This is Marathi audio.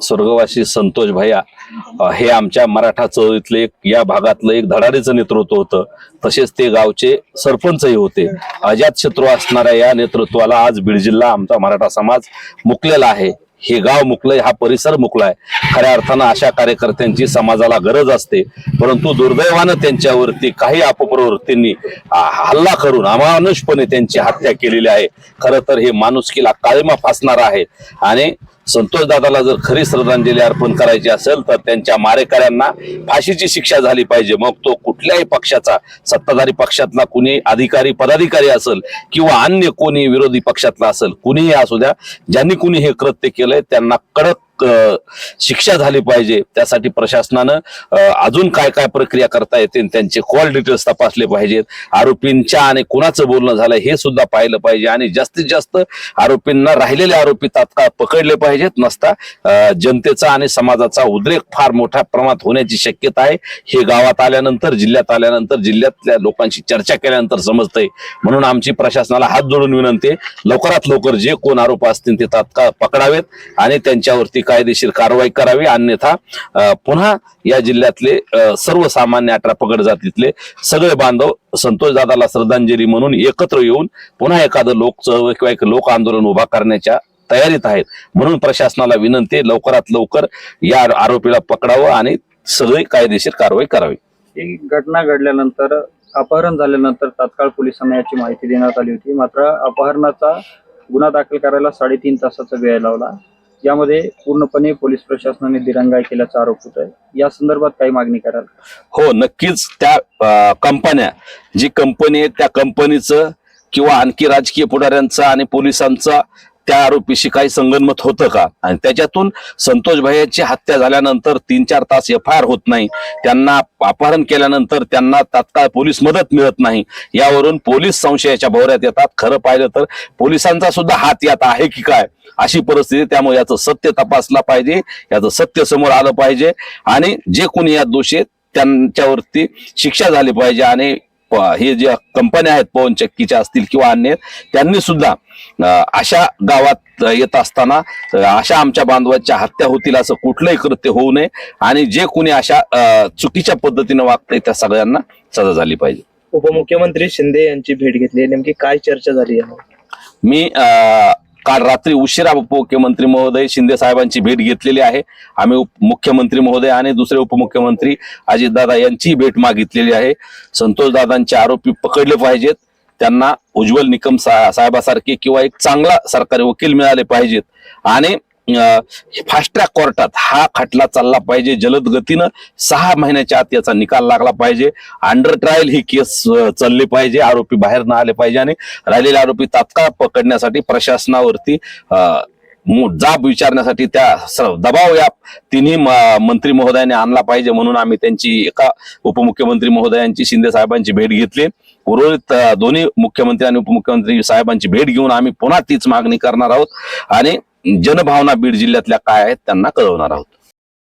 स्वर्गवासी संतोष भैया हे आमच्या मराठा चळवळीतले एक या भागातलं एक धडाडीचं नेतृत्व होतं. तसेच ते गावचे सरपंचही होते. अजात शत्रू असणाऱ्या या नेतृत्वाला आज बीड जिल्हा आमचा मराठा समाज मुकलेला आहे. हे गाव मुकलंय हा परिसर मुकलाय. खऱ्या अर्थानं अशा कार्यकर्त्यांची समाजाला गरज असते. परंतु दुर्दैवानं त्यांच्यावरती काही अपप्रवृत्तींनी हल्ला करून अमानुषपणे त्यांची हत्या केलेली आहे. खरं तर हे माणुसकीला काळीमा फासणार आहे. आणि संतोष दादाला जर खरी श्रद्धांजली अर्पण करायची असेल तर त्यांच्या मारेकऱ्यांना फाशीची शिक्षा झाली पाहिजे. मग तो कुठल्याही पक्षाचा सत्ताधारी पक्षातला कुणी अधिकारी पदाधिकारी असेल किंवा अन्य कोणी विरोधी पक्षातला असेल कुणीही असू द्या ज्यांनी कुणी हे कृत्य केलंय त्यांना कडक शिक्षा झाली पाहिजे. त्यासाठी प्रशासनानं अजून काय काय प्रक्रिया करता येते त्यांचे कॉल डिटेल्स तपासले पाहिजेत. आरोपींच्या आणि कुणाचं बोलणं झालं हे सुद्धा पाहिलं पाहिजे. आणि जास्तीत जास्त आरोपींना राहिलेले आरोपी तात्काळ पकडले पाहिजेत. नसता जनतेचा आणि समाजाचा उद्रेक फार मोठ्या प्रमाणात होण्याची शक्यता आहे. हे गावात आल्यानंतर जिल्ह्यात आल्यानंतर जिल्ह्यातल्या लोकांशी चर्चा केल्यानंतर समजतंय. म्हणून आमची प्रशासनाला हात जोडून विनंती लवकरात लवकर जे कोण आरोप असतील ते तात्काळ पकडावेत आणि त्यांच्यावरती कायदेशीर कारवाई करावी अन्यथा पुन्हा या जिल्ह्यातले सर्वसामान्य अठरा पगड जातीतले सगळे बांधव संतोष दादाला श्रद्धांजली म्हणून एकत्र येऊन पुन्हा एखादं लोक चळवळ किंवा एक लोक आंदोलन उभा करण्याच्या तयारीत आहेत. म्हणून प्रशासनाला विनंती लवकरात लवकर या आरोपीला पकडावं आणि सगळी कायदेशीर कारवाई करावी. ही घटना घडल्यानंतर अपहरण झाल्यानंतर तात्काळ पोलिसांना याची माहिती देण्यात आली होती. मात्र अपहरणाचा गुन्हा दाखल करायला साडेतीन तासाचा वेळ लावला. यामध्ये पूर्णपणे पोलीस प्रशासनाने दिरंगाई केल्याचा आरोप होत आहे या संदर्भात काही मागणी कराल हो नक्कीच त्या कंपन्या जी कंपनी आहे त्या कंपनीचं किंवा आणखी राजकीय पुढाऱ्यांचा आणि पोलिसांचा त्या आरोपीशी काही संगनमत होतं का? आणि त्याच्यातून संतोष भैयाची हत्या झाल्यानंतर तीन चार तास एफ आय आर होत नाही. त्यांना अपहरण केल्यानंतर त्यांना तात्काळ पोलीस मदत मिळत नाही. यावरून पोलीस संशयाच्या भोवऱ्यात येतात. खरं पाहिलं तर पोलिसांचा सुद्धा हात यात आहे की काय? अशी परिस्थिती त्यामुळे याचं सत्य तपासला पाहिजे. याचं सत्य समोर आलं पाहिजे. आणि जे कोणी यात दोषी त्यांच्यावरती शिक्षा झाली पाहिजे. आणि हे जे कंपन्या आहेत पवन चक्कीच्या असतील किंवा अन्य त्यांनी सुद्धा अशा गावात येत असताना अशा आमच्या बांधवांच्या हत्या होतील असं कुठलंही कृत्य होऊ नये आणि जे कोणी अशा चुकीच्या पद्धतीने वागतंय त्या सगळ्यांना सजा झाली पाहिजे. उपमुख्यमंत्री शिंदे यांची भेट घेतली नेमकी काय चर्चा झाली मी अं, काल रात्री उशिरा उपमुख्यमंत्री महोदय शिंदे साहेबांची भेट घेतलेली आहे. आम्ही उप- मुख्यमंत्री महोदय आणि दुसरे उपमुख्यमंत्री अजितदादा यांची भेट मागितलेली आहे. संतोषदादांचे आरोपी पकडले पाहिजेत. त्यांना उज्ज्वल निकम सा- साहेबासारखे किंवा एक चांगला सरकारी वकील मिळाले पाहिजेत. आणि फास्ट ट्रॅक कोर्टात हा खटला चालला पाहिजे. जलद गतीनं सहा महिन्याच्या आत याचा निकाल लागला पाहिजे. अंडर ट्रायल ही केस चालली पाहिजे. आरोपी बाहेर न आले पाहिजे आणि राहिलेले आरोपी तात्काळ पकडण्यासाठी प्रशासनावरती जाब विचारण्यासाठी त्या दबाव या तिन्ही म- मंत्री महोदयाने आणला पाहिजे म्हणून आम्ही त्यांची एका उपमुख्यमंत्री महोदयांची शिंदे साहेबांची भेट घेतली. उर्वरित दोन्ही मुख्यमंत्री आणि उपमुख्यमंत्री साहेबांची भेट घेऊन आम्ही पुन्हा तीच मागणी करणार आहोत. आणि जनभावना बीड जिल्ह्यातल्या काय आहेत त्यांना कळवणार आहोत.